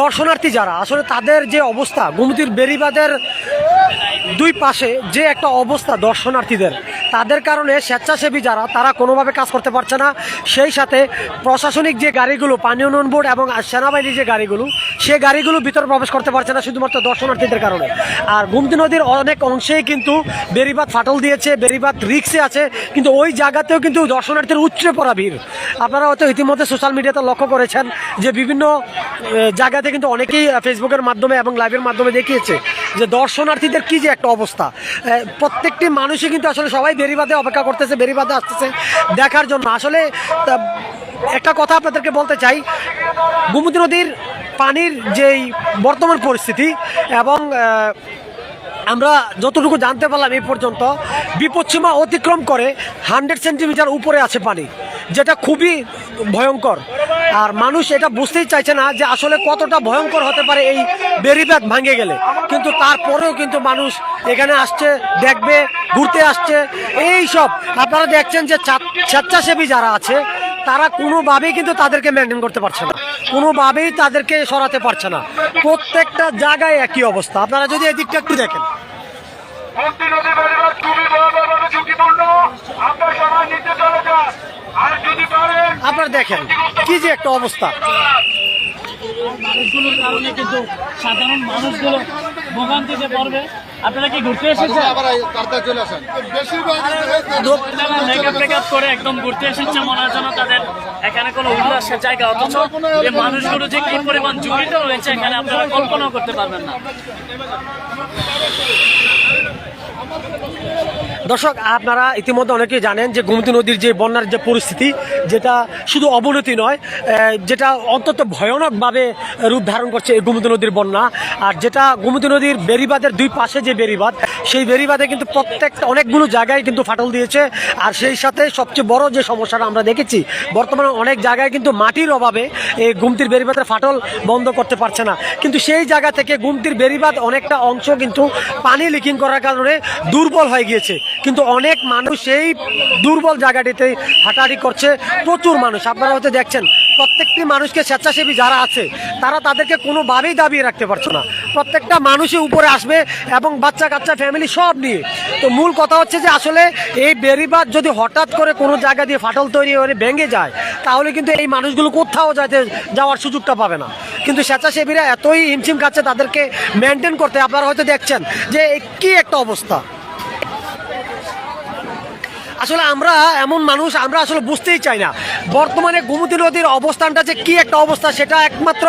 দর্শনার্থী যারা আসলে তাদের যে অবস্থা গোমতীর বেরিবাদের দুই পাশে যে একটা অবস্থা দর্শনার্থীদের তাদের কারণে স্বেচ্ছাসেবী যারা তারা কোনোভাবে কাজ করতে পারছে না। সেই সাথে প্রশাসনিক যে গাড়িগুলো পানীয় উন্নয়ন বোর্ড এবং সেনাবাহিনীর যে গাড়িগুলো সে গাড়িগুলো ভিতরে প্রবেশ করতে পারছে না শুধুমাত্র দর্শনার্থীদের কারণে। আর গুমতি নদীর অনেক অংশেই কিন্তু বেরিবাদ ফাটল দিয়েছে বেরিবাদ রিক্সে আছে কিন্তু ওই জায়গাতেও কিন্তু দর্শনার্থীর উচ্চে পড়া ভিড়। আপনারা হয়তো ইতিমধ্যে সোশ্যাল মিডিয়াতে লক্ষ্য করেছেন যে বিভিন্ন আহ, জায়গাতে কিন্তু অনেকেই ফেসবুকের মাধ্যমে এবং লাইভের মাধ্যমে দেখিয়েছে যে দর্শনার্থীদের কি যে একটা অবস্থা। প্রত্যেকটি মানুষই কিন্তু আসলে সবাই বেরিবাদে অপেক্ষা করতেছে বেরিবাদে আসতেছে দেখার জন্য। আসলে একটা কথা আপনাদেরকে বলতে চাই। গোমতী নদীর পানির যেই বর্তমান পরিস্থিতি এবং আমরা যতটুকু জানতে পারলাম এই পর্যন্ত, বিপদসীমা অতিক্রম করে হান্ড্রেড সেন্টিমিটার উপরে আছে পানি, যেটা খুবই ভয়ঙ্কর। আর মানুষ এটা বুঝতেই চাইছে না যে আসলে কতটা ভয়ঙ্কর হতে পারে এই বেরিবাদ ভাঙে গেলে। কিন্তু তারপরেও কিন্তু মানুষ এখানে আসছে, দেখবে, ঘুরতে আসছে। এই সব, আপনারা দেখছেন যে স্বেচ্ছাসেবী যারা আছে, তারা কোনোভাবেই কিন্তু তাদেরকে মেনটেন করতে পারছে না। কোনোভাবেই তাদেরকে সরাতে পারছে না। প্রত্যেকটা জায়গায় একই অবস্থা। আপনারা যদি এই দিকটা একটু দেখেন। ঝুঁকিপূর্ণ। আপনার সবাই চলে যান। আপনারা দেখেন, কি যে একটা অবস্থা। মানুষগুলোর কারণে সাধারণ মানুষগুলো আপনারা কি ঘুরতে করে একদম ঘুরতে এসেছে মনে না তাদের অথচ মানুষগুলো যে কি পরিমাণ ঝুঁকিতে রয়েছে এখানে আপনারা কল্পনাও করতে পারবেন না। দর্শক, আপনারা ইতিমধ্যে অনেকেই জানেন যে গোমতী নদীর যে বন্যার যে পরিস্থিতি, যেটা শুধু অবনতি নয় যেটা অন্তত ভয়ানকভাবে রূপ ধারণ করছে এই গোমতী নদীর বন্যা। আর যেটা গোমতী নদীর বেরিবাদের দুই পাশে যে বেরিবাদ সেই বেরিবাদে কিন্তু প্রত্যেকটা অনেকগুলো জায়গায় কিন্তু ফাটল দিয়েছে। আর সেই সাথে সবচেয়ে বড় যে সমস্যাটা আমরা দেখেছি, বর্তমানে অনেক জায়গায় কিন্তু মাটির অভাবে এই গুমতির বেরিবাদের ফাটল বন্ধ করতে পারছে না। কিন্তু সেই জায়গা থেকে গুমতির বেরিবাদ অনেকটা অংশ কিন্তু পানি লিকিং করার কারণে দুর্বল হয়ে গিয়েছে। কিন্তু অনেক মানুষ সেই দুর্বল জায়গাটিতে হাঁটাহাঁটি করছে, প্রচুর মানুষ। আপনারা হয়তো দেখছেন প্রত্যেকটি মানুষকে স্বেচ্ছাসেবী যারা আছে, তারা তাদেরকে কোনোভাবেই দাবিয়ে রাখতে পারছে না। প্রত্যেকটা মানুষই উপরে আসবে এবং বাচ্চা কাচ্চা ফ্যামিলি সব নিয়ে। তো মূল কথা হচ্ছে যে আসলে এই বেরিবাদ যদি হঠাৎ করে কোনো জায়গা দিয়ে ফাটল তৈরি হয়ে ভেঙে যায়, তাহলে কিন্তু এই মানুষগুলো কোথাও যাইতে, যাওয়ার সুযোগটা পাবে না। কিন্তু স্বেচ্ছাসেবীরা এতই হিমশিম খাচ্ছে তাদেরকে মেনটেন করতে, আপনারা হয়তো দেখছেন যে কি একটা অবস্থা। আসলে আমরা এমন মানুষ, আমরা আসলে বুঝতেই চাই না। বর্তমানে গোমতী নদীর অবস্থানটা যে কি একটা অবস্থা, সেটা একমাত্র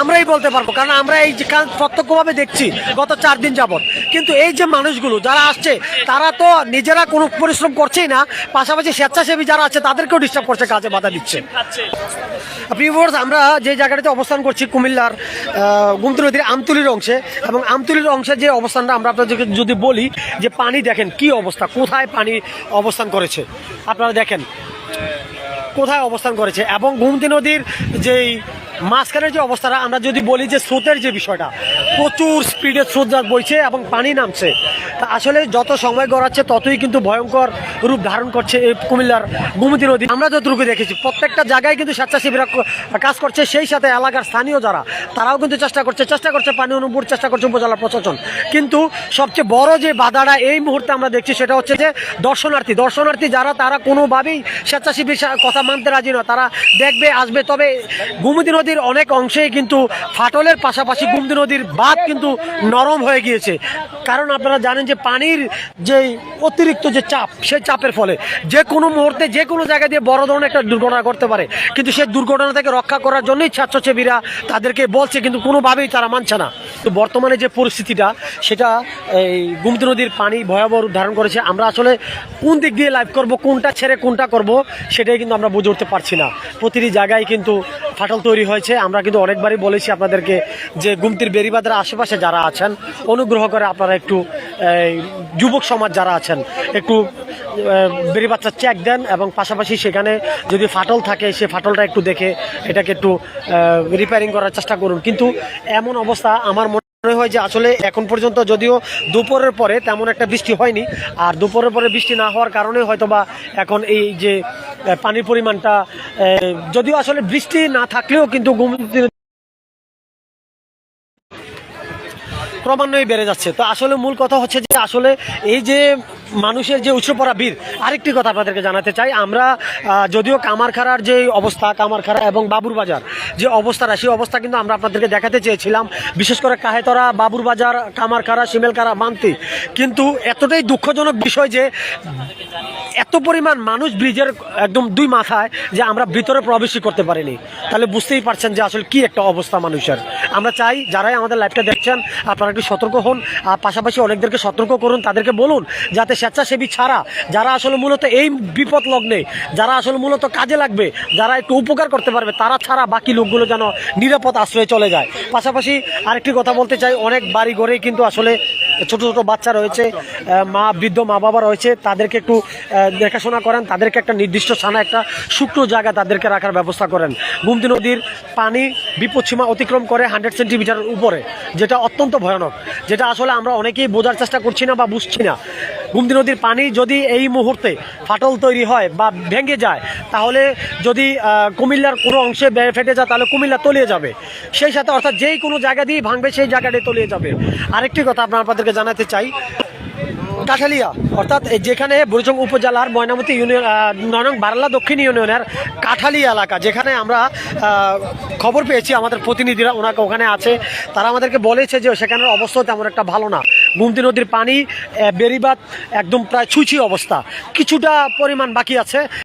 আমরাই বলতে পারব। কারণ আমরা এই কাজ প্রত্যক্ষভাবে দেখছি গত চার দিন যাবত কিন্তু এই যে মানুষগুলো যারা আসছে, তারা তো নিজেরা কোনো পরিশ্রম করছেই না। পাশাপাশি স্বেচ্ছাসেবী যারা আছে, তাদেরকেও ডিস্টার্ব করছে, কাজে বাধা দিচ্ছে। খাচ্ছে আমরা যে জায়গাটাতে অবস্থান করছি, কুমিল্লার গুমতি নদীর আমতুলির অংশে। এবং আমতুলির অংশের যে অবস্থানটা আমরা আপনাদেরকে যদি বলি, যে পানি দেখেন কি অবস্থা, কোথায় পানি অবস্থান করেছে। আপনারা দেখেন কোথায় অবস্থান করেছে এবং গুমতি নদীর যেই মাঝখানের যে অবস্থাটা, আমরা যদি বলি যে স্রোতের যে বিষয়টা, প্রচুর স্পিডে স্রোত বইছে এবং পানি নামছে। তা আসলে যত সময় গড়াচ্ছে, ততই কিন্তু ভয়ঙ্কর রূপ ধারণ করছে এই কুমিল্লার গুমতি নদী। আমরা যতটুকু দেখেছি, প্রত্যেকটা জায়গায় কিন্তু স্বেচ্ছাসেবীরা কাজ করছে, সেই সাথে এলাকার স্থানীয় যারা, তারাও কিন্তু চেষ্টা করছে চেষ্টা করছে পানি অনুপুর চেষ্টা করছে উপজেলা প্রশাসন। কিন্তু সবচেয়ে বড় যে বাধাটা এই মুহূর্তে আমরা দেখছি, সেটা হচ্ছে যে দর্শনার্থী। দর্শনার্থী যারা, তারা কোনোভাবেই স্বেচ্ছাসেবীর কথা মানতে রাজি নয়। তারা দেখবে, আসবে, তবে গুমতি নদীর অনেক অংশেই কিন্তু ফাটলের পাশাপাশি গুমতি নদীর বাঁধ কিন্তু নরম হয়ে গিয়েছে। কারণ আপনারা জানেন যে পানির যে অতিরিক্ত যে চাপ, সেই চাপের ফলে যে কোনো মুহূর্তে যে কোনো জায়গা দিয়ে বড় ধরনের একটা দুর্ঘটনা করতে পারে। কিন্তু সেই দুর্ঘটনা থেকে রক্ষা করার জন্যই স্বেচ্ছাসেবীরা তাদেরকে বলছে, কিন্তু কোনোভাবেই তারা মানছে না। তো বর্তমানে যে পরিস্থিতিটা, সেটা এই গুমতি নদীর পানি ভয়াবহ ধারণ করেছে। আমরা আসলে কোন দিক দিয়ে লাইভ করব, কোনটা ছেড়ে কোনটা করব, সেটাই কিন্তু আমরা বুঝে উঠতে পারছি না। প্রতিটি জায়গায় কিন্তু ফাটল তৈরি হয়েছে। আমরা কিন্তু অনেকবারই বলেছি আপনাদেরকে যে গুমতির বেরিবাদের আশেপাশে যারা আছেন, অনুগ্রহ করে আপনারা একটু যুবক সমাজ যারা আছেন, একটু বেরিবাদটা চেক দেন এবং পাশাপাশি সেখানে যদি ফাটল থাকে, সে ফাটলটা একটু দেখে এটাকে একটু রিপেয়ারিং করার চেষ্টা করুন। কিন্তু এমন অবস্থা আমার হয় যে আসলে এখন পর্যন্ত যদিও দুপুরের পরে তেমন একটা বৃষ্টি হয়নি, আর দুপুরের পরে বৃষ্টি না হওয়ার কারণে হয়তোবা এখন এই যে পানির পরিমাণটা যদিও আসলে বৃষ্টি না থাকলেও কিন্তু ক্রমান্বয়ে বেড়ে যাচ্ছে। তো আসলে মূল কথা হচ্ছে যে, আসলে এই যে মানুষের যে উৎসপরা বীর, আরেকটি কথা আপনাদেরকে জানাতে চাই। আমরা যদিও কামারখাড়ার যে অবস্থা কামারখাড়া এবং বাবুর বাজার যে অবস্থাটা, সেই অবস্থা কিন্তু আমরা আপনাদেরকে দেখাতে চেয়েছিলাম। বিশেষ করে কাহেতরা, বাবুর বাজার কামারখাড়া শিমেলখাড়া মান্তি কিন্তু এতটাই দুঃখজনক বিষয় যে, এত পরিমাণ মানুষ ব্রিজের একদম দুই মাথায় যে আমরা ভিতরে প্রবেশই করতে পারিনি। তাহলে বুঝতেই পারছেন যে, আসলে কি একটা অবস্থা মানুষের। আমরা চাই যারাই আমাদের লাইভটা দেখছেন, আপনারা একটু সতর্ক হন, আর পাশাপাশি অনেকদেরকে সতর্ক করুন, তাদেরকে বলুন, যাতে স্বেচ্ছাসেবী ছাড়া, যারা আসলে মূলত এই বিপদ লগ্নে, যারা আসলে মূলত কাজে লাগবে, যারা একটু উপকার করতে পারবে, তারা ছাড়া বাকি লোকগুলো যেন নিরাপদ আশ্রয়ে চলে যায়। পাশাপাশি আরেকটি কথা বলতে চাই, অনেক বাড়ি ঘরেই কিন্তু আসলে ছোট ছোট বাচ্চা রয়েছে মা, বৃদ্ধ মা বাবা রয়েছে, তাদেরকে একটু দেখাশোনা করেন, তাদেরকে একটা নির্দিষ্ট স্থানে একটা শুকনো জায়গা তাদেরকে রাখার ব্যবস্থা করেন। গুমতি নদীর পানি বিপদসীমা অতিক্রম করে হান্ড্রেড সেন্টিমিটার উপরে, যেটা অত্যন্ত ভয়ানক, যেটা আসলে আমরা অনেকেই বোঝার চেষ্টা করছি না বা বুঝছি না। গুমতি নদীর পানি যদি এই মুহূর্তে ফাটল তৈরি হয় বা ভেঙে যায় তাহলে যদি কুমিল্লার কোনো অংশে ফেটে যায় তাহলে কুমিল্লা তলিয়ে যাবে। সেই সাথে অর্থাৎ যেই কোনো জায়গা দিয়ে ভাঙবে সেই জায়গাটি তলিয়ে যাবে। আরেকটি কথা আপনার আপনাদেরকে জানাতে চাই। কাঠালিয়া অর্থাৎ যেখানে বুড়িচং উপজেলার ময়নামতি ইউনিয়ন আহ, নয় বারলা দক্ষিণ ইউনিয়নের কাঠালিয়া এলাকা যেখানে আমরা খবর পেয়েছি আমাদের প্রতিনিধিরা ওনাকে ওখানে আছে। তারা আমাদেরকে বলেছে যে সেখানের অবস্থা তেমন একটা ভালো না। গুমতি নদীর পানি বেরিবাদ একদম প্রায় ছুঁচি অবস্থা। কিছুটা পরিমাণ বাকি আছে।